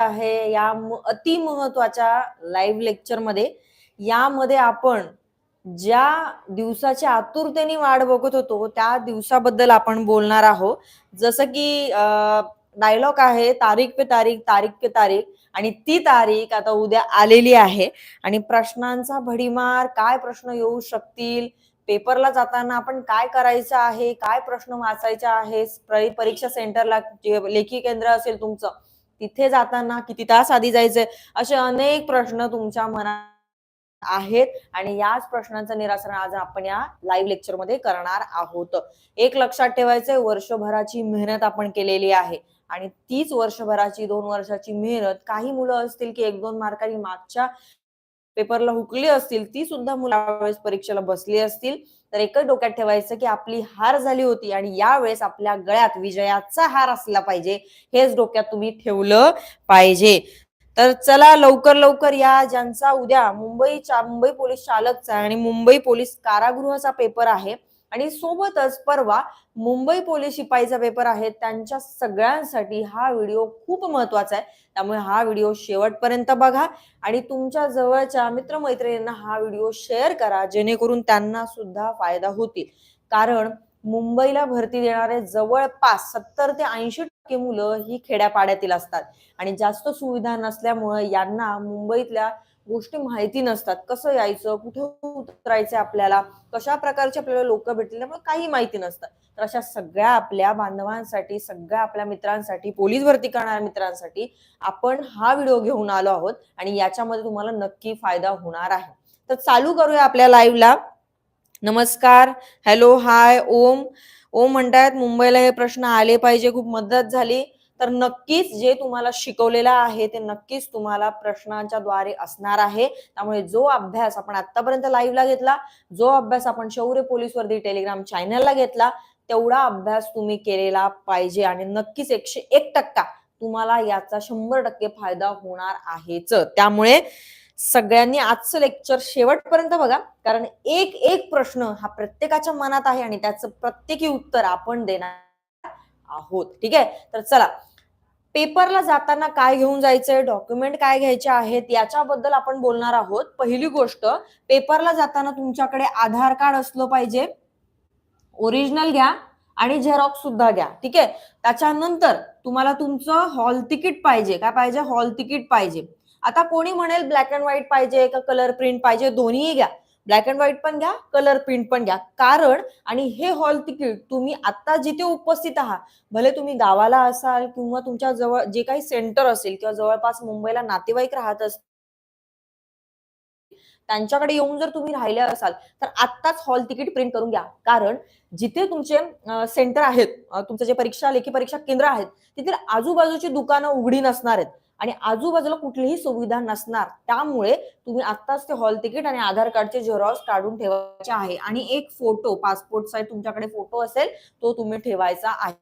आहे. या अतिमहत्वाच्या अति महत्त्वाच्या लाईव्ह लेक्चरमध्ये. यामध्ये आपण ज्या दिवसाची आतुरतेने वाढ बघत होतो त्या दिवसाबद्दल आपण बोलणार आहोत. जसं की डायलॉग आहे तारीख पे तारीख तारीख पे तारीख आणि ती तारीख आता उद्या आलेली आहे. आणि प्रश्नांचा भडीमार काय प्रश्न येऊ शकतील पेपरला जाताना आपण काय करायचं आहे काय प्रश्न वाचायचा आहे परीक्षा सेंटरला लेखी केंद्र असेल तुमचं तिथे जाताना किती तास आधी जायचंय? असे अनेक प्रश्न तुमच्या मनात आहेत आणि याच प्रश्नांचं निराकरण आज आपण या लाईव्ह लेक्चरमध्ये करणार आहोत. एक लक्षात ठेवायचंय वर्षभराची मेहनत आपण केलेली आहे आणि तीच वर्षभराची दोन वर्षाची मेहनत काही मुलं असतील की एक दोन मार्कांनी मागच्या पेपरला हुकली असतील ती सुद्धा मुलं यावेळेस परीक्षेला बसली असतील. तर एकच डोक्यात ठेवायचं की आपली हार झाली होती आणि यावेळेस आपल्या गळ्यात विजयाचा हार असला पाहिजे हेच डोक्यात तुम्ही ठेवलं पाहिजे. तर चला लवकर लवकर या ज्यांचा उद्या मुंबईच्या मुंबई पोलीस चालकचा आणि मुंबई पोलीस कारागृहाचा पेपर आहे आणि सोबतच परवा मुंबई पोलीस शिपाईचा पेपर आहे. त्यांच्या सगळ्यांसाठी हा व्हिडिओ खूप महत्त्वाचा आहे. त्यामुळे हा व्हिडिओ शेवटपर्यंत बघा आणि तुमच्या जवळच्या मित्रमैत्रिणींना हा व्हिडिओ शेअर करा. जेणेकरून त्यांना सुद्धा फायदा होतील. कारण मुंबईला भरती देणारे जवळपास सत्तर ते ऐंशी टक्के मुलं ही खेड्यापाड्यातील असतात. आणि जास्त सुविधा नसल्यामुळे यांना मुंबईतल्या गोष्टी माहिती नसतात. कसं यायचं? कुठे उतरायचं आपल्याला? कशा प्रकारचे आपल्याला लोक भेटतील त्यामुळे काही माहिती नसतात तर अशा सगळ्या आपल्या बांधवांसाठी सगळ्या आपल्या मित्रांसाठी पोलीस भरती करणाऱ्या मित्रांसाठी आपण हा व्हिडिओ घेऊन आलो आहोत आणि याच्यामध्ये तुम्हाला नक्की फायदा होणार आहे. तर चालू करूया आपल्या लाईव्हला नमस्कार. हॅलो हाय ओम. ओम म्हणतायत मुंबईला हे प्रश्न आले पाहिजे. खूप मदत झाली. तर नक्कीच जे तुम्हाला शिकवलेलं आहे ते नक्कीच तुम्हाला प्रश्नांच्या द्वारे असणार आहे. त्यामुळे जो अभ्यास आपण आतापर्यंत लाईव्हला घेतला जो अभ्यास आपण शौर्य पोलीस वरती टेलिग्राम चॅनलला घेतला तेवढा अभ्यास तुम्ही केलेला पाहिजे आणि नक्कीच एकशे एक टक्का तुम्हाला याचा शंभर टक्के फायदा होणार आहेच. त्यामुळे सगळ्यांनी आजचं लेक्चर शेवटपर्यंत बघा कारण एक एक प्रश्न हा प्रत्येकाच्या मनात आहे आणि त्याचं प्रत्येकी उत्तर आपण देणार आहोत. ठीक आहे? तर चला पेपरला जाताना काय घेऊन जायचंय डॉक्युमेंट काय घ्यायचे आहेत याच्याबद्दल आपण बोलणार आहोत. पहिली गोष्ट पेपरला जाताना तुमच्याकडे आधार कार्ड असलं पाहिजे. ओरिजिनल घ्या आणि झेरॉक्स सुद्धा घ्या. ठीक आहे? त्याच्यानंतर तुम्हाला तुमचं हॉल तिकीट पाहिजे. काय पाहिजे? हॉल तिकीट पाहिजे. आता कोणी म्हणेल ब्लॅक अँड व्हाईट पाहिजे का कलर प्रिंट पाहिजे? दोन्हीही घ्या. ब्लॅक अँड व्हाईट पण घ्या कलर प्रिंट पण घ्या. कारण आणि हे हॉल तिकीट तुम्ही आता जिथे उपस्थित आहात भले तुम्ही गावाला असाल किंवा तुमच्या जवळ जे काही सेंटर असेल किंवा जवळपास मुंबईला नातेवाईक राहत असतील त्यांच्याकडे येऊन जर तुम्ही राहिले असाल तर आत्ताच हॉल तिकीट प्रिंट करून घ्या. कारण जिथे तुमचे सेंटर आहेत तुमचं जे परीक्षा लेखी परीक्षा केंद्र आहेत तिथे आजूबाजूची दुकानं उघडी नसणार आहेत. आणि आजूबाजूला कुठलीही सुविधा नसणार. त्यामुळे तुम्ही आत्ताच ते हॉल तिकीट आणि आधार कार्डचे झेरॉक्स काढून ठेवायचे आहे. आणि एक फोटो पासपोर्ट साईज तुमच्याकडे फोटो असेल तो तुम्ही ठेवायचा आहे.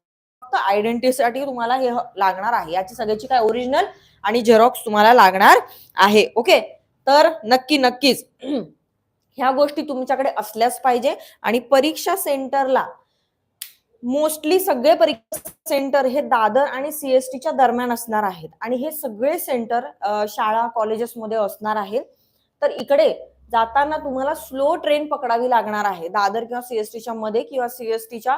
फक्त आयडेंटिटीसाठी तुम्हाला हे लागणार आहे. याची सगळ्याची काय ओरिजिनल आणि झेरॉक्स तुम्हाला लागणार आहे. ओके? तर नक्की नक्कीच. ह्या गोष्टी तुमच्याकडे असल्याच पाहिजे. आणि परीक्षा सेंटरला मोस्टली सगळे परीक्षा सेंटर हे दादर आणि सीएसटीच्या दरम्यान असणार आहेत. आणि हे सगळे सेंटर शाळा कॉलेजेसमध्ये असणार आहेत. तर इकडे जाताना तुम्हाला स्लो ट्रेन पकडावी लागणार आहे. दादर किंवा सीएसटीच्या मध्ये किंवा सीएसटीच्या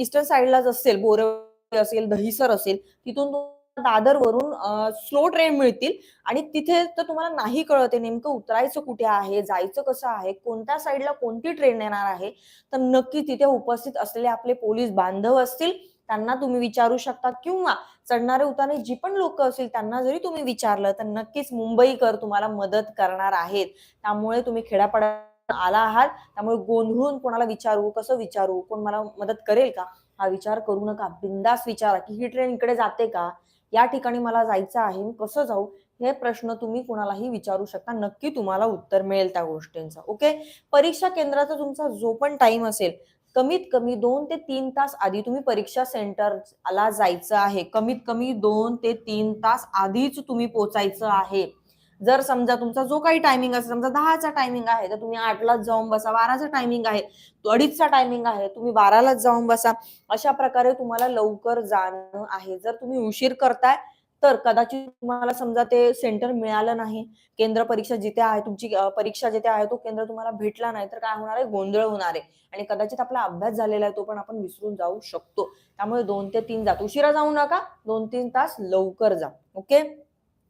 ईस्टर्न साईडलाच असेल बोरवली असेल दहिसर असेल तिथून दादर वरून स्लो ट्रेन मिळतील. आणि तिथे तर तुम्हाला नाही कळते नेमकं उतरायचं कुठे आहे जायचं कसं आहे कोणत्या साईडला कोणती ट्रेन येणार आहे. तर नक्की तिथे उपस्थित असलेले आपले पोलीस बांधव असतील त्यांना तुम्ही विचारू शकता. किंवा चढणारे उतारणे जी पण लोक असतील त्यांना जरी तुम्ही विचारलं तर नक्कीच मुंबईकर तुम्हाला मदत करणार आहेत. त्यामुळे तुम्ही खेड्यापाड्यात आला आहात. त्यामुळे गोंधळून कोणाला विचारू कसं विचारू कोण मला मदत करेल का? हा विचार करू नका. बिंदास विचारा की ही ट्रेन इकडे जाते का? या ठिकाणी मला जायचं आहे मी कसं जाऊ हे प्रश्न तुम्ही कुणालाही विचारू शकता. नक्की तुम्हाला उत्तर मिळेल त्या गोष्टींचं ओके परीक्षा केंद्राचा तुमचा जो पण टाइम असेल कमीत कमी दोन ते तीन तास आधी तुम्ही परीक्षा सेंटरला जायचं आहे. कमीत कमी दोन ते तीन तास आधीच तुम्ही पोचायचं आहे. जर समजा तुमचा जो काही टायमिंग असेल समजा दहाचा टायमिंग आहे तर तुम्ही आठलाच जाऊन बसा बाराचा टायमिंग आहे तो अडीचचा टायमिंग आहे तुम्ही बारालाच जाऊन बसा. अशा प्रकारे तुम्हाला लवकर जाणं आहे. जर तुम्ही उशीर करताय तर कदाचित तुम्हाला समजा ते सेंटर मिळालं नाही. केंद्र परीक्षा जिथे आहे तुमची परीक्षा जिथे आहे तो केंद्र तुम्हाला भेटला नाही तर काय होणार आहे? गोंधळ होणार आहे. आणि कदाचित आपला अभ्यास झालेला आहे तो पण आपण विसरून जाऊ शकतो. त्यामुळे दोन ते तीन जात. उशिरा जाऊ नका दोन तीन तास लवकर जा. ओके?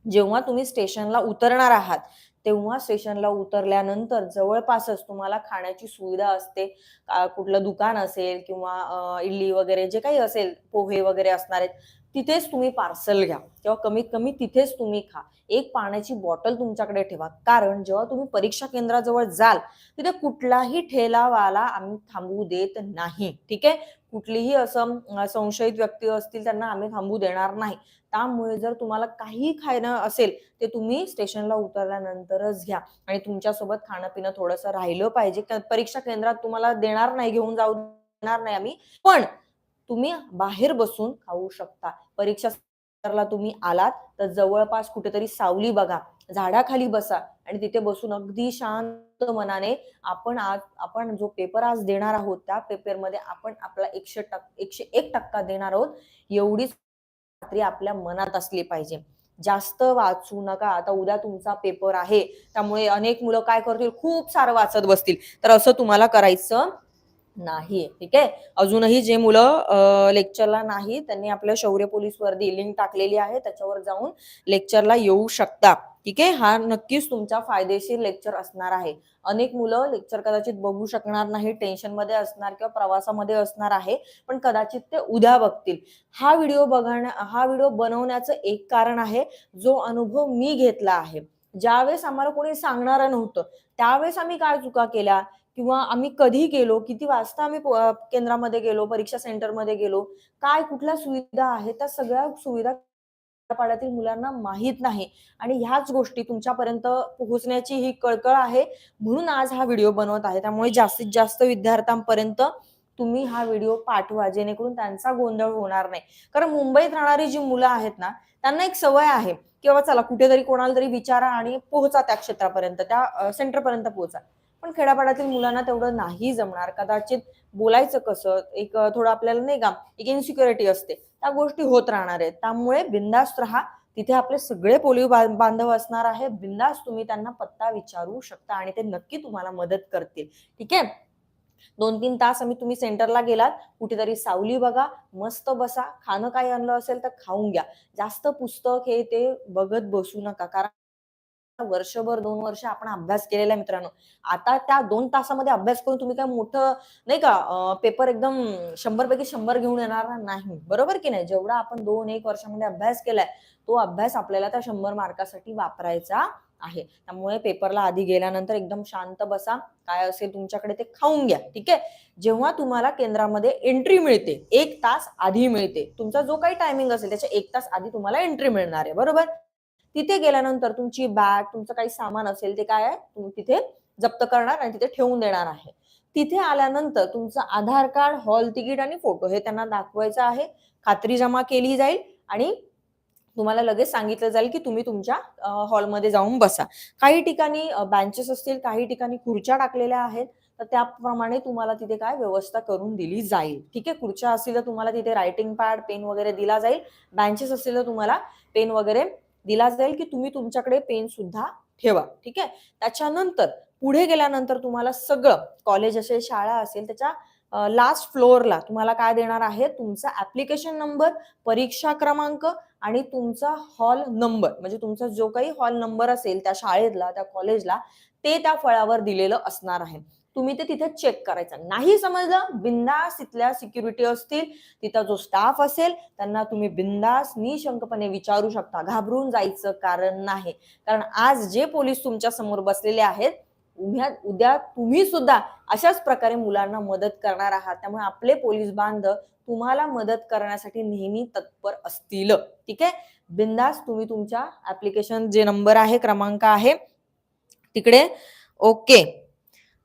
जेव्हा तुम्ही स्टेशनला उतरणार आहात तेव्हा स्टेशनला उतरल्यानंतर जवळपासच तुम्हाला खाण्याची सुविधा असते. कुठलं दुकान असेल किंवा इडली वगैरे जे काही असेल पोहे वगैरे असणार आहेत तिथेच तुम्ही पार्सल घ्या. किंवा कमीत कमी तिथेच तुम्ही खा. एक पाण्याची बॉटल तुमच्याकडे ठेवा. कारण जेव्हा तुम्ही परीक्षा केंद्राजवळ जाल तिथे कुठलाही ठेलावाला आम्ही थांबवू देत नाही. ठीक आहे? कुठलीही असं संशयित व्यक्ती असतील त्यांना आम्ही थांबू देणार नाही. त्यामुळे जर तुम्हाला काही खायणं असेल ते तुम्ही स्टेशनला उतरल्यानंतरच घ्या. आणि तुमच्यासोबत खाणं पिणं थोडंसं राहिलं पाहिजे. परीक्षा केंद्रात तुम्हाला देणार नाही घेऊन जाऊ देणार नाही आम्ही. पण तुम्ही बाहेर बसून खाऊ शकता. परीक्षा तुम्ही आलात तर जवळपास कुठेतरी सावली बघा. झाडाखाली बसा आणि तिथे बसून अगदी शांत मनाने आपण आज आपण जो पेपर आज देणार आहोत त्या पेपरमध्ये आपण आपला एकशे टक् एकशे एक टक्का देणार आहोत. एवढीच खात्री आपल्या मनात असली पाहिजे. जास्त वाचू नका. आता उद्या तुमचा पेपर आहे. त्यामुळे अनेक मुलं काय करतील? खूप सारं वाचत बसतील. तर असं तुम्हाला करायचं नाही. ठीक आहे? अजूनही जे मुलं लेक्चरला नाही त्यांनी आपल्या शौर्य पोलीस वरती लिंक टाकलेली आहे त्याच्यावर जाऊन लेक्चरला येऊ शकता. ठीक आहे? हा नक्कीच तुमचा फायदेशीर लेक्चर असणार आहे. अनेक मुलं लेक्चर कदाचित बघू शकणार नाही टेन्शनमध्ये असणार किंवा प्रवासामध्ये असणार आहे पण कदाचित ते उद्या बघतील. हा व्हिडिओ बघण्या हा व्हिडिओ बनवण्याचं एक कारण आहे जो अनुभव मी घेतला आहे. ज्यावेळेस आम्हाला कोणी सांगणार नव्हतं त्यावेळेस आम्ही काय चुका केल्या? किंवा आम्ही कधी गेलो किती वाजता आम्ही केंद्रामध्ये गेलो परीक्षा सेंटरमध्ये गेलो काय कुठल्या सुविधा आहेत त्या सगळ्या सुविधा पाड्यातील मुलांना माहीत नाही. आणि ह्याच गोष्टी तुमच्यापर्यंत पोहोचण्याची ही कळकळ आहे म्हणून आज हा व्हिडिओ बनवत आहे. त्यामुळे जास्तीत जास्त विद्यार्थ्यांपर्यंत तुम्ही हा व्हिडिओ पाठवा जेणेकरून त्यांचा गोंधळ होणार नाही. कारण मुंबईत राहणारी जी मुलं आहेत ना त्यांना एक सवय आहे की बाबा चला कुठेतरी कोणाला तरी विचारा आणि पोहोचा त्या क्षेत्रापर्यंत त्या सेंटरपर्यंत पोहोचा. पण खेड्यापाड्यातील मुलांना तेवढं नाही जमणार. कदाचित बोलायचं कसं एक थोडं आपल्याला नाही का एक इन्सिक्युरिटी असते. त्या गोष्टी होत राहणार आहेत. त्यामुळे बिंदास्त राहा. तिथे आपले सगळे पोलिओ बांधव असणार आहे. बिंदास तुम्ही त्यांना पत्ता विचारू शकता आणि ते नक्की तुम्हाला मदत करतील. ठीक आहे? दोन तीन तास आम्ही तुम्ही सेंटरला गेलात. कुठेतरी सावली बघा मस्त बसा. खाणं काही आणलं असेल तर खाऊन घ्या. जास्त पुस्तक हे ते बघत बसू नका. कारण वर्षभर दोन वर्ष आपण अभ्यास केलेला आहे मित्रांनो. आता त्या दोन तासामध्ये अभ्यास करून तुम्ही काय मोठं नाही का पेपर एकदम शंभर पैकी शंभर घेऊन येणार नाही. बरोबर की नाही? जेवढा आपण दोन एक वर्षामध्ये अभ्यास केलाय तो अभ्यास आपल्याला त्या शंभर मार्कासाठी वापरायचा आहे. त्यामुळे पेपरला आधी गेल्यानंतर एकदम शांत बसा. काय असेल तुमच्याकडे ते खाऊन घ्या. ठीक आहे? जेव्हा तुम्हाला केंद्रामध्ये एंट्री मिळते एक तास आधी मिळते. तुमचा जो काही टायमिंग असेल त्याच्या एक तास आधी तुम्हाला एंट्री मिळणार आहे. बरोबर? तिथे गेल्यानंतर तुमची बॅग तुमचं काही सामान असेल ते काय आहे? तुम्ही तिथे जप्त करणार आणि तिथे ठेवून देणार आहे. तिथे आल्यानंतर तुमचं आधार कार्ड हॉल तिकीट आणि फोटो हे त्यांना दाखवायचं आहे. खात्री जमा केली जाईल आणि तुम्हाला लगेच सांगितलं जाईल की तुम्ही तुमच्या हॉलमध्ये जाऊन बसा. काही ठिकाणी बँचेस असतील काही ठिकाणी खुर्च्या टाकलेल्या आहेत तर त्याप्रमाणे तुम्हाला तिथे काय व्यवस्था करून दिली जाईल. ठीक आहे? खुर्च्या असतील तर तुम्हाला तिथे रायटिंग पॅड पेन वगैरे दिला जाईल. बँचेस असतील तर तुम्हाला पेन वगैरे दिला जाईल की तुम्ही तुमच्याकडे पेन सुद्धा ठेवा ठीक आहे? त्याच्यानंतर पुढे गेल्यानंतर तुम्हाला सगळं कॉलेज असेल शाळा असेल त्याच्या लास्ट फ्लोअरला तुम्हाला काय देणार आहे? तुमचा ऍप्लिकेशन नंबर परीक्षा क्रमांक आणि तुमचा हॉल नंबर म्हणजे तुमचा जो काही हॉल नंबर असेल त्या शाळेतला त्या कॉलेजला ते त्या फळावर दिलेलं असणार आहे. तुम्ही ते तिथे चेक करायचं. नाही समजलं बिंदास तिथल्या सिक्युरिटी असतील तिथं जो स्टाफ असेल त्यांना तुम्ही बिंदास निशंकपणे विचारू शकता. घाबरून जायचं कारण नाही. कारण आज जे पोलीस तुमच्यासमोर बसलेले आहेत उद्या उद्या तुम्ही सुद्धा अशाच प्रकारे मुलांना मदत करणार आहात. त्यामुळे आपले पोलीस बांधव तुम्हाला मदत करण्यासाठी नेहमी तत्पर असतील. ठीक आहे? बिंदास तुम्ही तुमच्या ऍप्लिकेशन जे नंबर आहे क्रमांक आहे तिकडे. ओके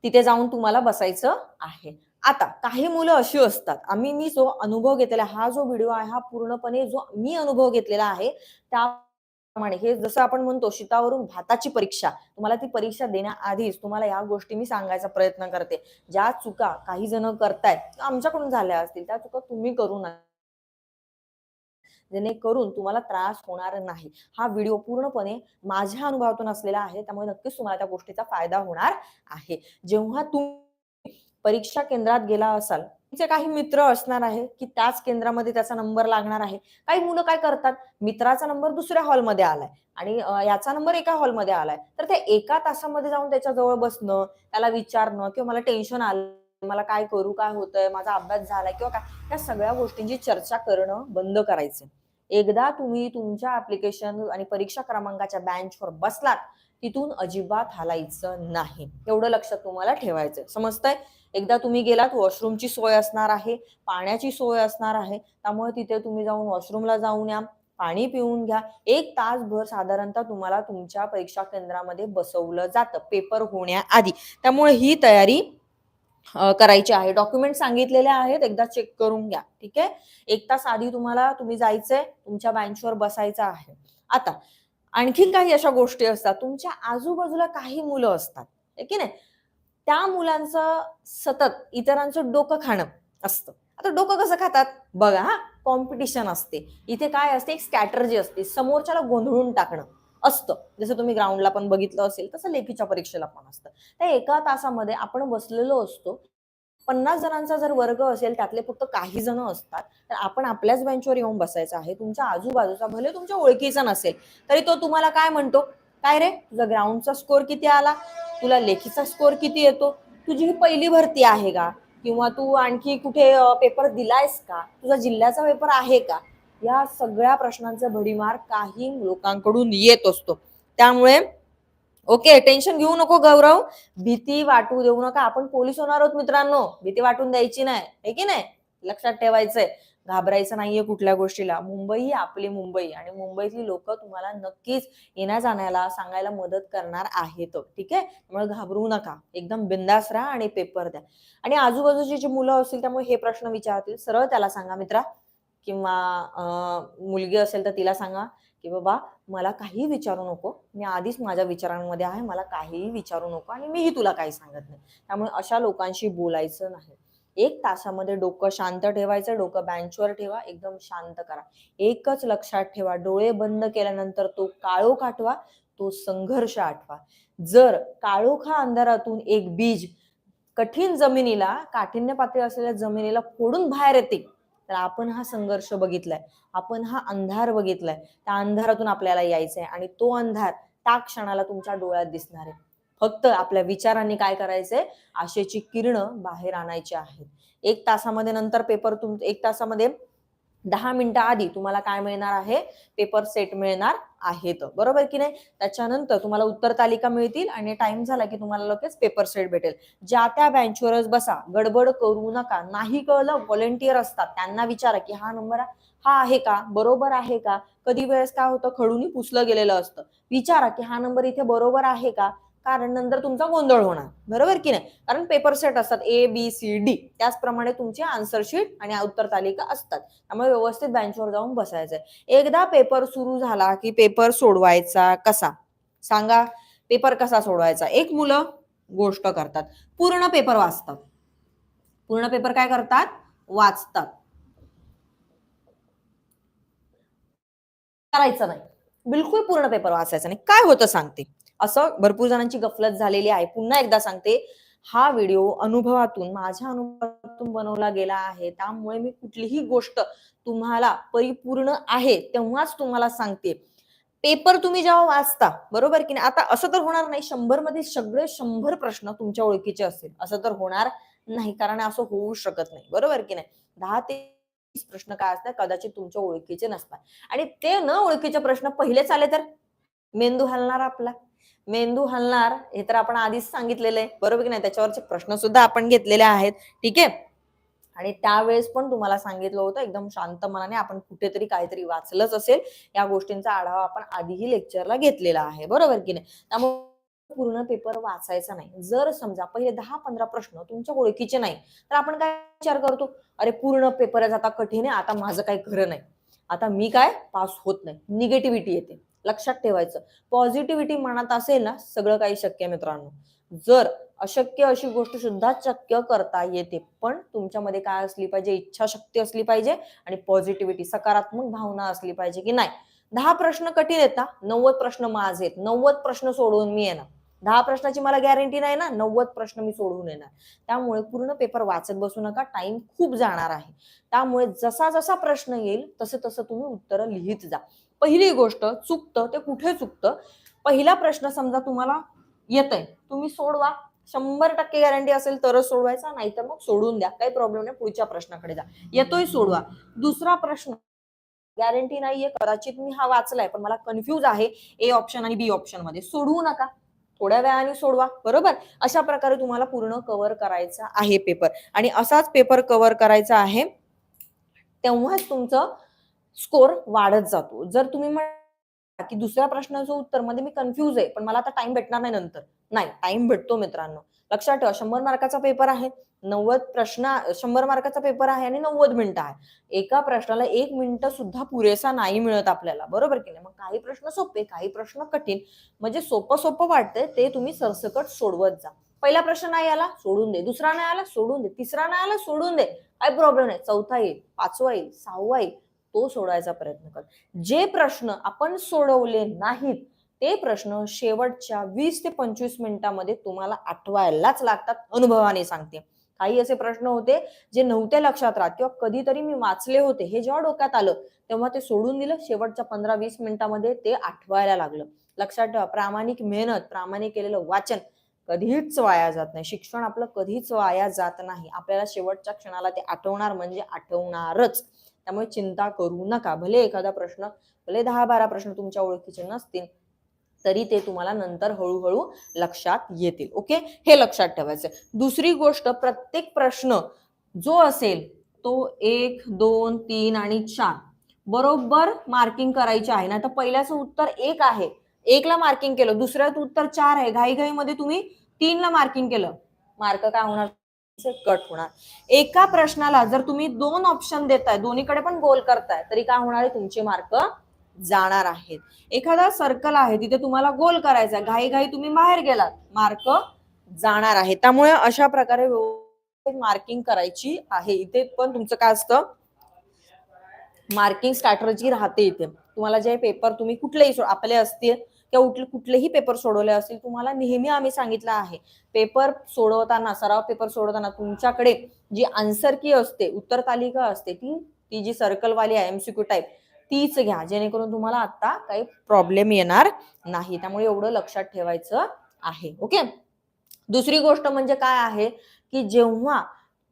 तिथे जाऊन तुम्हाला बसायचं आहे. आता काही मुलं अशी असतात आम्ही मी जो अनुभव घेतलेला हा जो व्हिडिओ आहे हा पूर्णपणे जो मी अनुभव घेतलेला आहे त्याप्रमाणे हे जसं आपण म्हणतो शितावरून भाताची परीक्षा तुम्हाला ती परीक्षा देण्याआधीच तुम्हाला या गोष्टी मी सांगायचा प्रयत्न करते. ज्या चुका काही जण करतायत आमच्याकडून झाल्या असतील त्या चुका तुम्ही करू नका. जेणेकरून तुम्हाला त्रास होणार नाही. हा व्हिडिओ पूर्णपणे माझ्या अनुभवातून असलेला आहे त्यामुळे नक्कीच तुम्हाला त्या गोष्टीचा फायदा होणार आहे. जेव्हा तुम्ही परीक्षा केंद्रात गेला असाल तुमचे काही मित्र असणार आहे की त्याच केंद्रामध्ये त्याचा नंबर लागणार आहे. काही मुलं काय करतात? मित्राचा नंबर दुसऱ्या हॉलमध्ये आलाय आणि याचा नंबर एका हॉलमध्ये आलाय. तर ते एका तासामध्ये जाऊन त्याच्याजवळ बसणं त्याला विचारणं किंवा मला टेन्शन आलं मला काय करू काय होतंय माझा अभ्यास झालाय किंवा काय या सगळ्या गोष्टींची चर्चा करणं बंद करायचं. एकदा तुम्ही तुमच्या ऍप्लिकेशन आणि परीक्षा क्रमांकाच्या बँचवर बसलात तिथून अजिबात हालायचं नाही. एवढं लक्षात तुम्हाला ठेवायचं समजतंय? एकदा तुम्ही गेलात वॉशरूमची सोय असणार आहे पाण्याची सोय असणार आहे त्यामुळे तिथे तुम्ही जाऊन वॉशरूमला जाऊन या पाणी पिऊन घ्या. एक तासभर साधारणतः तुम्हाला तुमच्या परीक्षा केंद्रामध्ये बसवलं जातं पेपर होण्याआधी. त्यामुळे ही तयारी करायची आहे. डॉक्युमेंट सांगितलेले आहेत. एकदा चेक करून घ्या. ठीक आहे? एक तास आधी तुम्हाला तुम्ही जायचंय. तुमच्या बेंचवर बसायचं आहे. आता आणखी काही अशा गोष्टी असतात. तुमच्या आजूबाजूला काही मुलं असतात. की नाही त्या मुलांचं सतत इतरांचं डोकं खाणं असतं. आता डोकं कसं खातात? बघा हा. कॉम्पिटिशन असते. इथे काय असते? एक स्ट्रॅटर्जी असते. समोरच्याला गोंधळून टाकणं. असतं. जसं तुम्ही ग्राउंडला पण बघितलं असेल तसं लेखीच्या परीक्षेला पण असतं. त्या एका तासामध्ये आपण बसलेलो असतो. पन्नास जणांचा जर वर्ग असेल त्यातले फक्त काही जण असतात तर आपण आपल्याच बेंचवर येऊन बसायचं आहे. तुमच्या आजूबाजूचा भले तुमच्या ओळखीचा नसेल तरी तो तुम्हाला काय म्हणतो? काय रे? तुझा ग्राउंडचा स्कोर किती आला? तुला लेखीचा स्कोर किती येतो? तुझी ही पहिली भरती आहे का? किंवा तू आणखी कुठे पेपर दिलायस का? तुझा जिल्ह्याचा पेपर आहे का? या सगळ्या प्रश्नांचा भडीमार काही लोकांकडून येत असतो. त्यामुळे ओके टेन्शन घेऊ नको गौरव. भीती वाटू देऊ नका. आपण पोलीस होणार आहोत मित्रांनो. भीती वाटून द्यायची नाही. हे की नाही? लक्षात ठेवायचंय. घाबरायचं नाहीये कुठल्या गोष्टीला. मुंबई ही आपली मुंबई आणि मुंबईतली लोक तुम्हाला नक्कीच येण्या जाण्याला सांगायला मदत करणार आहेत. ठीक आहे? त्यामुळे घाबरू नका. एकदम बिंदास राहा आणि पेपर द्या. आणि आजूबाजूची जी मुलं असतील त्यामुळे हे प्रश्न विचारतील. सरळ त्याला सांगा मित्रा. किंवा मुलगी असेल तर तिला सांगा की बाबा मला काही विचारू नको. मी आधीच माझ्या विचारांमध्ये आहे. मला काहीही विचारू नको आणि मीही तुला काही सांगत नाही. त्यामुळे अशा लोकांशी बोलायचं नाही. एक तासामध्ये डोकं शांत ठेवायचं डोकं बँचवर ठेवा एकदम शांत करा. एकच लक्षात ठेवा. डोळे बंद केल्यानंतर तो काळोख आठवा तो संघर्ष आठवा. जर काळोखा अंधारातून एक बीज कठीण जमिनीला काठिण्य पातळी असलेल्या जमिनीला फोडून बाहेर येते तर आपण हा संघर्ष बघितलाय. आपण हा अंधार बघितलाय. त्या अंधारातून आपल्याला यायचंय आणि तो अंधार त्या क्षणाला तुमच्या डोळ्यात दिसणार आहे. फक्त आपल्या विचारांनी काय करायचंय? आशेची किरणं बाहेर आणायची आहेत. एक तासामध्ये नंतर पेपर तुम एक तासामध्ये दहा मिनिटं आधी तुम्हाला काय मिळणार आहे? पेपर सेट मिळणार आहेत. बरोबर की नाही? त्याच्यानंतर तुम्हाला उत्तर तालिका मिळतील आणि टाइम झाला की तुम्हाला लगेच पेपर सेट भेटेल. ज्या त्या बँचवरच बसा. गडबड करू नका. नाही कळलं व्हॉलेंटियर असतात. त्यांना विचारा की हा नंबर हा आहे का? बरोबर आहे का? कधी वेळेस काय होतं? खडूनी पुसलं गेलेलं असतं. विचारा की हा नंबर इथे बरोबर आहे का? कारण नंतर तुमचा गोंधळ होणार. बरोबर की नाही? कारण पेपर सेट असतात ए बी सी डी त्याचप्रमाणे तुमची आन्सर शीट आणि उत्तर तालिका असतात. त्यामुळे व्यवस्थित बेंचवर जाऊन बसायचंय. एकदा पेपर सुरू झाला की पेपर सोडवायचा कसा? सांगा. पेपर कसा सोडवायचा? एक मुलं गोष्ट करतात. पूर्ण पेपर वाचतात. पूर्ण पेपर काय करतात? वाचतात. करायचं नाही. बिलकुल पूर्ण पेपर वाचायचा नाही. काय होतं सांगते? असं भरपूर जणांची गफलत झालेली आहे. पुन्हा एकदा सांगते हा व्हिडिओ अनुभवातून माझ्या अनुभवातून बनवला गेला आहे. त्यामुळे मी कुठलीही गोष्ट तुम्हाला परिपूर्ण आहे तेव्हाच तुम्हाला सांगते. पेपर तुम्ही जेव्हा वाचता बरोबर की नाही? आता असं तर होणार नाही शंभरमध्ये सगळे शंभर प्रश्न तुमच्या ओळखीचे असतील. असं तर होणार नाही कारण असं होऊ शकत नाही. बरोबर की नाही? दहा ते प्रश्न काय असतात कदाचित तुमच्या ओळखीचे नसतात. आणि ते न ओळखीचे प्रश्न पहिलेच आले तर? मेंदू हलणार आपला. मेंदू हलणार हे तर आपण आधीच सांगितलेलं आहे. बरोबर की नाही? त्याच्यावरचे प्रश्न सुद्धा आपण घेतलेले आहेत. ठीक आहे? आणि त्यावेळेस पण तुम्हाला सांगितलं होतं एकदम शांत मनाने आपण कुठेतरी काहीतरी वाचलंच असेल. या गोष्टींचा आढावा आपण आधीही लेक्चरला घेतलेला आहे. बरोबर की नाही? त्यामुळे पूर्ण पेपर वाचायचा नाही. जर समजा पहिले दहा पंधरा प्रश्न तुमच्या ओळखीचे नाही तर आपण काय विचार करतो? अरे पूर्ण पेपरच आता कठीण आहे. आता माझं काही खरं नाही. आता मी काय? पास होत नाही. निगेटिव्हिटी येते. लक्षात ठेवायचं. पॉझिटिव्हिटी मनात असेल ना सगळं काही शक्य मित्रांनो. जर अशक्य अशी गोष्ट सुद्धा शक्य करता येते पण तुमच्यामध्ये काय असली पाहिजे इच्छाशक्ती असली पाहिजे आणि पॉझिटिव्हिटी सकारात्मक भावना असली पाहिजे की नाही? दहा प्रश्न कठीण येतात नव्वद प्रश्न माझे आहेत. नव्वद प्रश्न सोडवून मी येणार. दहा प्रश्नाची मला गॅरंटी नाही ना? नव्वद प्रश्न मी सोडवून येणार. त्यामुळे पूर्ण पेपर वाचत बसू नका. टाइम खूप जाणार आहे. त्यामुळे जसा जसा प्रश्न येईल तसं तसं तुम्ही उत्तरं लिहित जा. पहिली गोष्ट चुकतं ते कुठे चुकतं? पहिला प्रश्न समजा तुम्हाला येतंय तुम्ही सोडवा. शंभर टक्के गॅरंटी असेल तरच सोडवायचा नाहीतर मग सोडून द्या. काही प्रॉब्लेम नाही पुढच्या प्रश्नाकडे जा. येतोय सोडवा. दुसरा प्रश्न गॅरंटी नाहीये कदाचित मी हा वाचलाय पण मला कन्फ्यूज आहे ए ऑप्शन आणि बी ऑप्शनमध्ये. सोडवू नका. थोड्या वेळाने सोडवा. बरोबर? अशा प्रकारे तुम्हाला पूर्ण कव्हर करायचा आहे पेपर आणि असाच पेपर कव्हर करायचा आहे तेव्हाच तुमचं स्कोर वाढत जातो. जर तुम्ही म्हण की दुसऱ्या प्रश्नाचं उत्तरमध्ये मी कन्फ्यूज आहे पण मला आता टाइम भेटणार नाही नंतर. नाही टाइम भेटतो मित्रांनो. लक्षात ठेवा शंभर मार्काचा पेपर आहे नव्वद प्रश्न शंभर मार्काचा पेपर आहे आणि नव्वद मिनिटं आहे. एका प्रश्नाला एक मिनिट सुद्धा पुरेसा नाही मिळत आपल्याला. बरोबर की नाही? मग काही प्रश्न सोपे काही प्रश्न कठीण. म्हणजे सोपं सोपं वाटतंय ते तुम्ही सरसकट सोडवत जा. पहिला प्रश्न नाही आला सोडून दे. दुसरा नाही आला सोडून दे. तिसरा नाही आला सोडून दे. काही प्रॉब्लेम नाही. चौथा येईल पाचवा येईल सहावा येईल. तो सोडवायचा प्रयत्न कर. जे प्रश्न आपण सोडवले नाहीत ते प्रश्न शेवटच्या वीस ते पंचवीस मिनिटांमध्ये तुम्हाला आठवायलाच लागतात अनुभवाने सांगते. काही असे प्रश्न होते जे नव्हते लक्षात राहत किंवा कधीतरी मी वाचले होते हे जेव्हा डोक्यात आलं तेव्हा ते सोडून दिलं शेवटच्या पंधरा वीस मिनिटांमध्ये ते आठवायला लागलं. लक्षात ठेवा प्रामाणिक मेहनत प्रामाणिक केलेलं वाचन कधीच वाया जात नाही. शिक्षण आपलं कधीच वाया जात नाही. आपल्याला शेवटच्या क्षणाला ते आठवणार म्हणजे आठवणारच. त्यामुळे चिंता करू नका. भले एखादा प्रश्न भले दहा बारा प्रश्न तुमच्या ओळखीचे नसतील तरी ते तुम्हाला नंतर हळूहळू लक्षात येतील. ओके? हे लक्षात ठेवायचं दुसरी गोष्ट प्रत्येक प्रश्न जो असेल तो एक दोन तीन आणि चार बरोबर मार्किंग करायचे आहे. ना तर पहिल्याचं उत्तर एक आहे. एकला मार्किंग केलं दुसऱ्याचं उत्तर चार आहे. घाईघाईमध्ये तुम्ही तीनला मार्किंग केलं. मार्क काय होणार? कट होणार. एका प्रश्नाला जर तुम्ही दोन ऑप्शन देताय दोन्हीकडे पण गोल करताय तरी काय होणार आहे? तुमचे मार्क जाणार आहेत. एखादा सर्कल आहे तिथे तुम्हाला गोल करायचा घाई घाई तुम्ही बाहेर गेलात मार्क जाणार आहे. त्यामुळे अशा प्रकारे मार्किंग करायची आहे. इथे पण तुमचं काय असतं? मार्किंग स्ट्रॅटर्जी राहते इथे. तुम्हाला जे पेपर तुम्ही कुठलेही आपले असतील किंवा कुठलेही पेपर सोडवले असतील तुम्हाला नेहमी आम्ही सांगितलं आहे. पेपर सोडवताना सराव पेपर सोडवताना तुमच्याकडे जी आन्सर की असते उत्तर तालिका असते ती ती जी सर्कलवाली आहे एमसीक्यू टाईप तीच घ्या. जेणेकरून तुम्हाला आता काही प्रॉब्लेम येणार नाही. त्यामुळे एवढं लक्षात ठेवायचं आहे. ओके दुसरी गोष्ट म्हणजे काय आहे की जेव्हा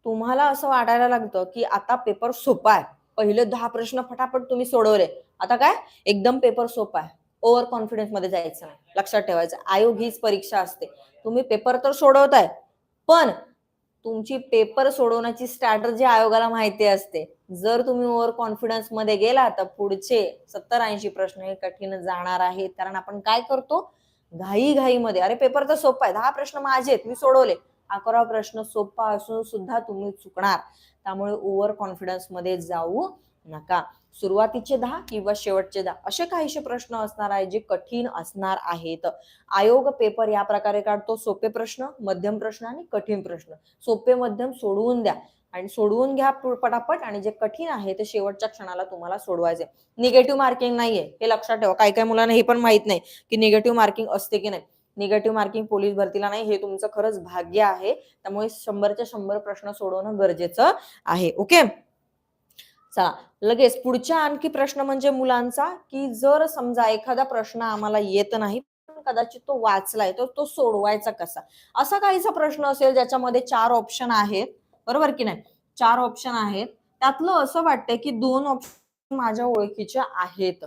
तुम्हाला असं वाटायला लागतं की आता पेपर सोपा आहे. पहिले दहा प्रश्न फटाफट तुम्ही सोडवले. आता काय? एकदम पेपर सोपा आहे. ओव्हर कॉन्फिडन्समध्ये जायचं नाही. लक्षात ठेवायचं. आयोग हीच परीक्षा असते. तुम्ही पेपर तर सोडवताय पण तुमची पेपर सोडवण्याची स्ट्रॅटर्जी आयोगाला माहिती असते. जर तुम्ही ओव्हर कॉन्फिडन्समध्ये गेला तर पुढचे सत्तर ऐंशी प्रश्न हे कठीण जाणार आहेत. कारण आपण काय करतो? घाई घाईमध्ये अरे पेपर तर सोपा आहे. दहा प्रश्न माझे आहेत. मी सोडवले. अकरा प्रश्न सोपा असून सुद्धा तुम्ही चुकणार. त्यामुळे ओव्हर कॉन्फिडन्समध्ये जाऊ नका. सुरुवातीचे दहा किंवा शेवटचे दहा असे काहीसे प्रश्न असणार आहेत जे कठीण असणार आहेत. आयोग पेपर या प्रकारे काढतो. सोपे प्रश्न मध्यम प्रश्न आणि कठीण प्रश्न. सोपे मध्यम सोडवून द्या. आणि सोडवून घ्या पटापट आणि जे कठीण आहे ते शेवटच्या क्षणाला तुम्हाला सोडवायचे. निगेटिव्ह मार्किंग नाहीये. हे लक्षात ठेवा. काही काही मुलांना हे पण माहीत नाही की निगेटिव्ह मार्किंग असते की नाही. निगेटिव्ह मार्किंग पोलीस भरतीला नाही. हे तुमचं खरंच भाग्य आहे. त्यामुळे शंभरच्या शंभर प्रश्न सोडवणं गरजेचं आहे. ओके चला लगेच पुढच्या आणखी प्रश्न म्हणजे मुलांचा की जर समजा एखादा प्रश्न आम्हाला येत नाही पण कदाचित तो वाचलाय तर तो सोडवायचा कसा? असा काहीसा प्रश्न असेल ज्याच्यामध्ये चार ऑप्शन आहेत. बरोबर की नाही? चार ऑप्शन आहेत. त्यातलं असं वाटतंय की दोन ऑप्शन माझ्या ओळखीच्या आहेत.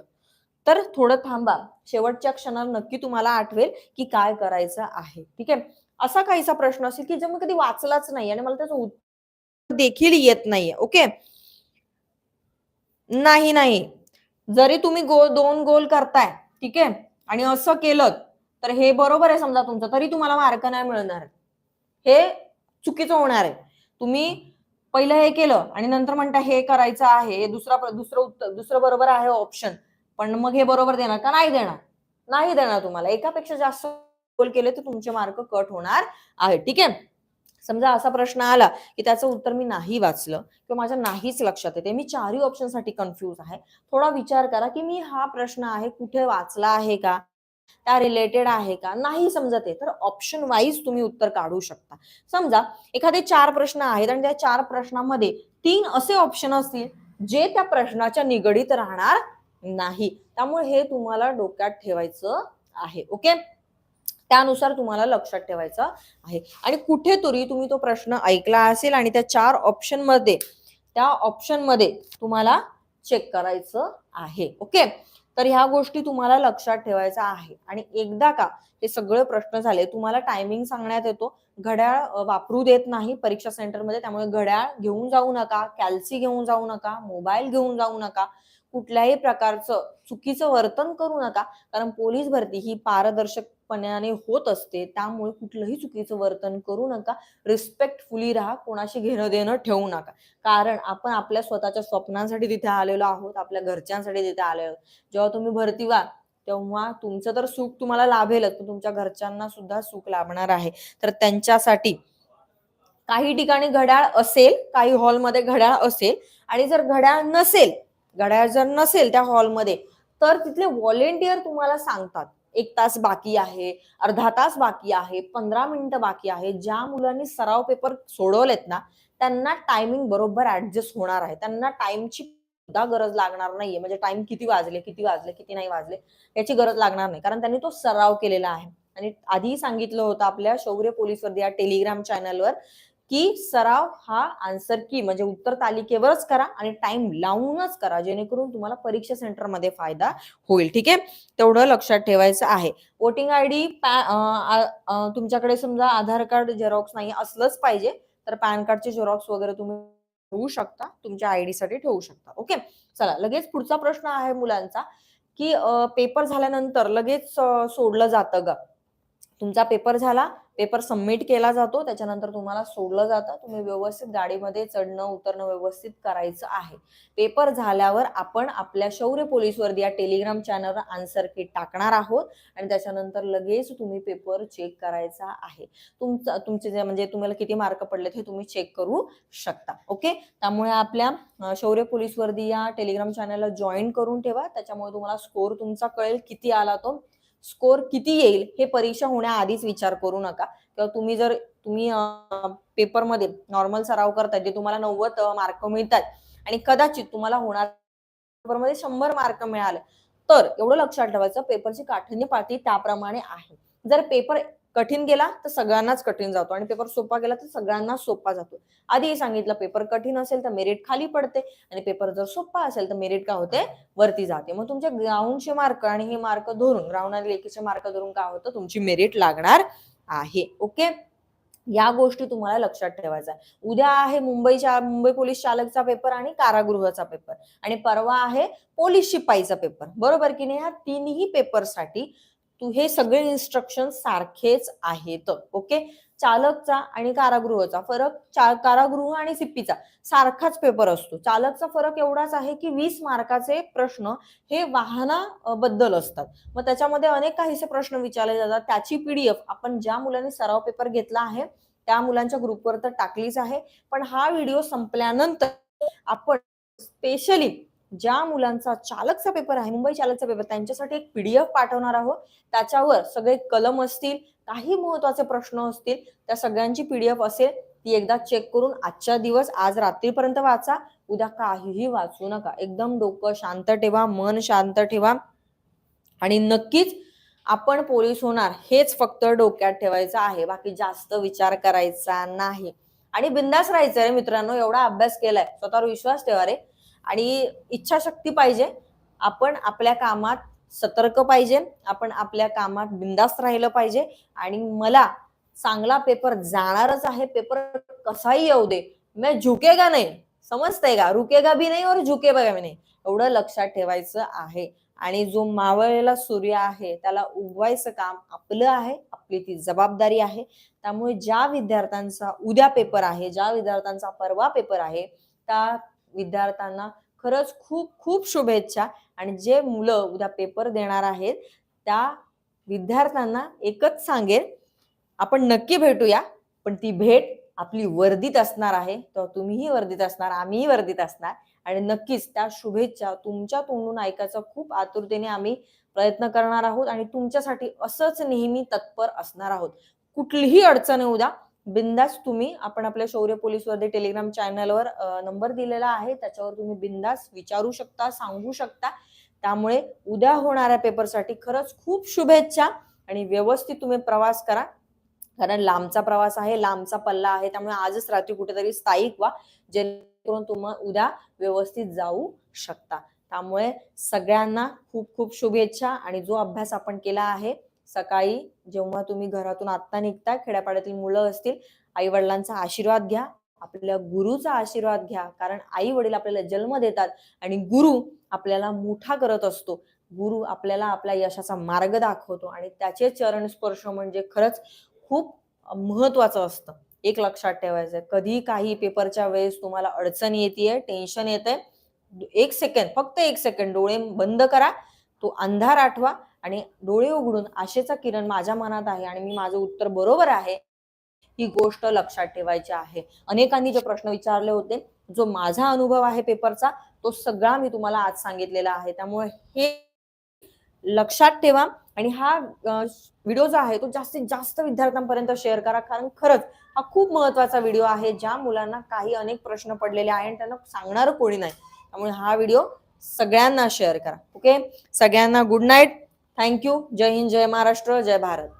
तर थोडं थांबा. शेवटच्या क्षणावर नक्की तुम्हाला आठवेल की काय करायचं आहे. ठीक आहे? असा काहीसा प्रश्न असेल की जे मी कधी वाचलाच नाही आणि मला त्याचं उत्तर देखील येत नाहीये. ओके? नाही नाही. जरी तुम्ही गोल दोन गोल करताय ठीक आहे? आणि असं केलं तर हे बरोबर आहे समजा तुमचं. तरी तुम्हाला मार्क नाही मिळणार. हे चुकीचं होणार आहे. तुम्ही पहिलं हे केलं आणि नंतर म्हणता हे करायचं आहे. हे दुसरा दुसरं उत्तर दुसरं बरोबर आहे ऑप्शन पण मग हे बरोबर देणार का? नाही देणार. नाही देणार तुम्हाला. एकापेक्षा जास्त गोल केले तर तुमचे मार्क कट होणार आहे ठीक आहे? समजा असा प्रश्न आला की त्याचं उत्तर मी नाही वाचलं किंवा माझ्या नाहीच लक्षात येते मी चारही ऑप्शनसाठी कन्फ्यूज कन्फ्युज आहे. थोडा विचार करा की मी हा प्रश्न आहे कुठे वाचला आहे का? त्या रिलेटेड आहे का? नाही समजत आहे तर ऑप्शन वाईज तुम्ही उत्तर काढू शकता. समजा एखादे चार प्रश्न आहेत आणि त्या चार प्रश्नामध्ये तीन असे ऑप्शन असतील जे त्या प्रश्नाच्या निगडीत राहणार नाही. त्यामुळे हे तुम्हाला डोक्यात ठेवायचं आहे ओके त्यानुसार तुम्हाला लक्षात ठेवायचं आहे. आणि कुठेतरी तुम्ही तो प्रश्न ऐकला असेल आणि त्या चार ऑप्शनमध्ये त्या ऑप्शनमध्ये तुम्हाला चेक करायचं आहे. ओके तर ह्या गोष्टी तुम्हाला लक्षात ठेवायचा आहे. आणि एकदा का हे सगळे प्रश्न झाले तुम्हाला टायमिंग सांगण्यात येतो. घड्याळ वापरू देत नाही परीक्षा सेंटरमध्ये त्यामुळे घड्याळ घेऊन जाऊ नका कॅल्सी घेऊन जाऊ नका मोबाईल घेऊन जाऊ नका. कुठल्याही प्रकारचं चुकीचं वर्तन करू नका. कारण पोलीस भरती ही पारदर्शकपणाने होत असते. त्यामुळे कुठलंही चुकीचं वर्तन करू नका. रिस्पेक्टफुली राहा. कोणाशी घेणं देणं ठेवू नका. कारण आपण आपल्या स्वतःच्या स्वप्नांसाठी तिथे आलेलो आहोत. आपल्या घरच्यांसाठी तिथे आलेलो आहोत. जेव्हा तुम्ही भरती व्हाल तेव्हा तुमचं तर सुख तुम्हाला लाभेलच. पण तुमच्या घरच्यांना सुद्धा सुख लाभणार आहे. तर त्यांच्यासाठी काही ठिकाणी घड्याळ असेल काही हॉलमध्ये घड्याळ असेल आणि जर घड्याळ नसेल घड्याळ जर नसेल त्या हॉलमध्ये तर तिथले व्हॉलेंटियर तुम्हाला सांगतात. एक तास बाकी आहे अर्धा तास बाकी आहे पंधरा मिनिटं बाकी आहे. ज्या मुलांनी सराव पेपर सोडवलेत ना त्यांना टायमिंग बरोबर ऍडजस्ट होणार आहे. त्यांना टाइमची सुद्धा गरज लागणार नाहीये. म्हणजे टाइम किती वाजले किती वाजले किती नाही वाजले याची गरज लागणार नाही. कारण त्यांनी तो सराव केलेला आहे. आणि आधी सांगितलं होतं आपल्या शौर्य पोलीस वर्दी या टेलिग्राम चॅनलवर की सराव हा आन्सर की म्हणजे उत्तर तालिकेवरच करा आणि टाइम लावूनच करा जेणेकरून तुम्हाला परीक्षा सेंटरमध्ये फायदा होईल. ठीक आहे? तेवढं लक्षात ठेवायचं आहे. वोटिंग आय डी तुमच्याकडे समजा आधार कार्ड झेरॉक्स नाही असलंच पाहिजे तर पॅन कार्डचे झेरॉक्स वगैरे तुम्ही ठेवू शकता तुमच्या आयडी साठी ठेवू शकता. ओके चला लगेच पुढचा प्रश्न आहे मुलांचा की पेपर झाल्यानंतर लगेच सोडलं जातं ग. तुमचा पेपर झाला पेपर सबमिट केला जातो त्याच्यानंतर तुम्हाला सोडलं जातं. तुम्ही व्यवस्थित गाडीमध्ये चढणं उतरणं व्यवस्थित करायचं आहे. पेपर झाल्यावर आपण आपल्या शौर्य पोलीस वर्दी या टेलिग्राम चॅनलवर आन्सर की टाकणार आहोत आणि त्याच्यानंतर लगेच तुम्ही पेपर चेक करायचा आहे. तुमचं तुमचे जे म्हणजे तुम्हाला किती मार्क पडलेत हे तुम्ही चेक करू शकता. ओके त्यामुळे आपल्या शौर्य पोलीस वर्दी या टेलिग्राम चॅनलला जॉईन करून ठेवा. त्याच्यामुळे तुम्हाला स्कोर तुमचा कळेल किती आला तो. स्कोर किती येईल हे परीक्षा होण्याआधीच विचार करू नका. किंवा तुम्ही जर तुम्ही पेपरमध्ये नॉर्मल सराव करताय जे तुम्हाला नव्वद मार्क मिळतात आणि कदाचित तुम्हाला होणार पेपरमध्ये शंभर मार्क मिळाले तर एवढं लक्षात ठेवायचं पेपरची काठिण्य पातळी त्याप्रमाणे आहे. जर पेपर कठीण गेला तर सगळ्यांनाच कठीण जातो आणि पेपर सोपा गेला तर सगळ्यांना सोपा जातो. आधी सांगितलं पेपर कठीण असेल तर मेरिट खाली पडते आणि पेपर जर सोपा असेल तर मेरिट काय होते? वरती जाते. मग तुमचे ग्राउंडचे मार्क आणि हे मार्क धरून ग्राउंड आणि लेखीचे मार्क धरून काय होतं? तुमची मेरिट लागणार आहे. ओके या गोष्टी तुम्हाला लक्षात ठेवायचा आहे. उद्या आहे मुंबईच्या मुंबई पोलीस चालकचा पेपर आणि कारागृहाचा पेपर आणि परवा आहे पोलीस शिपाईचा पेपर बरोबर की नाही? ह्या तीनही पेपरसाठी तू हे सगळे इन्स्ट्रक्शन सारखेच आहेत. ओके चालकचा आणि कारागृहाचा फरक कारागृह आणि सिप्पीचा सारखाच पेपर असतो. चालकचा फरक एवढाच आहे की वीस मार्काचे प्रश्न हे वाहनाबद्दल असतात. मग त्याच्यामध्ये अनेक काहीसे प्रश्न विचारले जातात. त्याची पीडीएफ आपण ज्या मुलांनी सराव पेपर घेतला आहे त्या मुलांच्या ग्रुपवर तर टाकलीच आहे. पण हा व्हिडिओ संपल्यानंतर आपण स्पेशली ज्या मुलांचा चालकचा पेपर आहे मुंबई चालकचा पेपर त्यांच्यासाठी एक पीडीएफ पाठवणार आहोत. त्याच्यावर सगळे कलम असतील काही महत्त्वाचे प्रश्न असतील त्या सगळ्यांची पीडीएफ असेल ती एकदा चेक करून आजच्या दिवस आज रात्रीपर्यंत वाचा. उद्या काहीही वाचू नका. एकदम डोकं शांत ठेवा मन शांत ठेवा. आणि नक्कीच आपण पोलीस होणार हेच फक्त डोक्यात ठेवायचं आहे. बाकी जास्त विचार करायचा नाही. आणि बिंदास राहायचं रे मित्रांनो एवढा अभ्यास केलाय. स्वतःवर विश्वास ठेवा रे. आणि इच्छाशक्ती पाहिजे. आपण आपल्या कामात सतर्क पाहिजे. आपण आपल्या कामात बिंदास्त राहिलं पाहिजे. आणि मला चांगला पेपर जाणारच आहे. पेपर कसाही येऊ दे. मी झुकेगा नाही. समजतंय का? रुकेगा भी नाही और झुकेगा भी नाही. एवढं लक्षात ठेवायचं आहे. आणि जो मावळलेला सूर्य आहे त्याला उगवायचं काम आपलं आहे. आपली ती जबाबदारी आहे. त्यामुळे ज्या विद्यार्थ्यांचा उद्या पेपर आहे ज्या विद्यार्थ्यांचा परवा पेपर आहे त्या विद्यार्थ्यांना खरंच खूप खूप शुभेच्छा. आणि जे मुलं उद्या पेपर देणार आहेत त्या विद्यार्थ्यांना एकच सांगेल आपण नक्की भेटूया पण ती भेट आपली वर्दीत असणार आहे. तर तुम्हीही वर्दीत असणार आम्हीही वर्दीत असणार. आणि नक्कीच त्या शुभेच्छा तुमच्या तोंडून ऐकायचा खूप आतुरतेने आम्ही प्रयत्न करणार आहोत. आणि तुमच्यासाठी असंच नेहमी तत्पर असणार आहोत. कुठलीही अडचण येऊ द्या. बिंदास तुम्ही आपण आपल्या शौर्य पोलीस टेलिग्राम चॅनलवर नंबर दिलेला आहे. त्याच्यावर तुम्ही बिंदास विचारू शकता सांगू शकता. त्यामुळे उद्या होणाऱ्या पेपरसाठी खरंच खूप शुभेच्छा आणि व्यवस्थित तुम्ही प्रवास करा. कारण लांबचा प्रवास आहे लांबचा पल्ला आहे. त्यामुळे आजच रात्री कुठेतरी स्थायिक व्हा जेणेकरून तुम्ही उद्या व्यवस्थित जाऊ शकता. त्यामुळे सगळ्यांना खूप खूप शुभेच्छा आणि जो अभ्यास आपण केला आहे सकाळी जेव्हा तुम्ही घरातून आत्ता निघता खेड्यापाड्यातील मुलं असतील आई वडिलांचा आशीर्वाद घ्या आपल्या गुरुचा आशीर्वाद घ्या. कारण आई वडील आपल्याला जन्म देतात आणि गुरु आपल्याला मोठा करत असतो. गुरु आपल्याला आपल्या यशाचा मार्ग दाखवतो आणि त्याचे चरण स्पर्श म्हणजे खरंच खूप महत्वाचं असतं. एक लक्षात ठेवायचं कधी काही पेपरच्या वेळेस तुम्हाला अडचण येते टेन्शन येते एक सेकंड फक्त एक सेकंड डोळे बंद करा तो अंधार आठवा आणि डोळे उघडून आशेचा किरण माझ्या मनात आहे आणि मी माझं उत्तर बरोबर आहे ही गोष्ट लक्षात ठेवायची आहे. अनेकांनी जे प्रश्न विचारले होते जो माझा अनुभव आहे पेपरचा तो सगळा मी तुम्हाला आज सांगितलेला आहे. त्यामुळे हे लक्षात ठेवा आणि हा व्हिडिओ जो आहे तो जास्तीत जास्त विद्यार्थ्यांपर्यंत शेअर करा. कारण खरंच हा खूप महत्त्वाचा व्हिडिओ आहे ज्या मुलांना काही अनेक प्रश्न पडलेले आहे आणि त्यांना सांगणार कोणी नाही. त्यामुळे हा व्हिडिओ सगळ्यांना शेअर करा. ओके? सगळ्यांना गुड नाईट. थँक्यू जय हिंद जय महाराष्ट्र जय भारत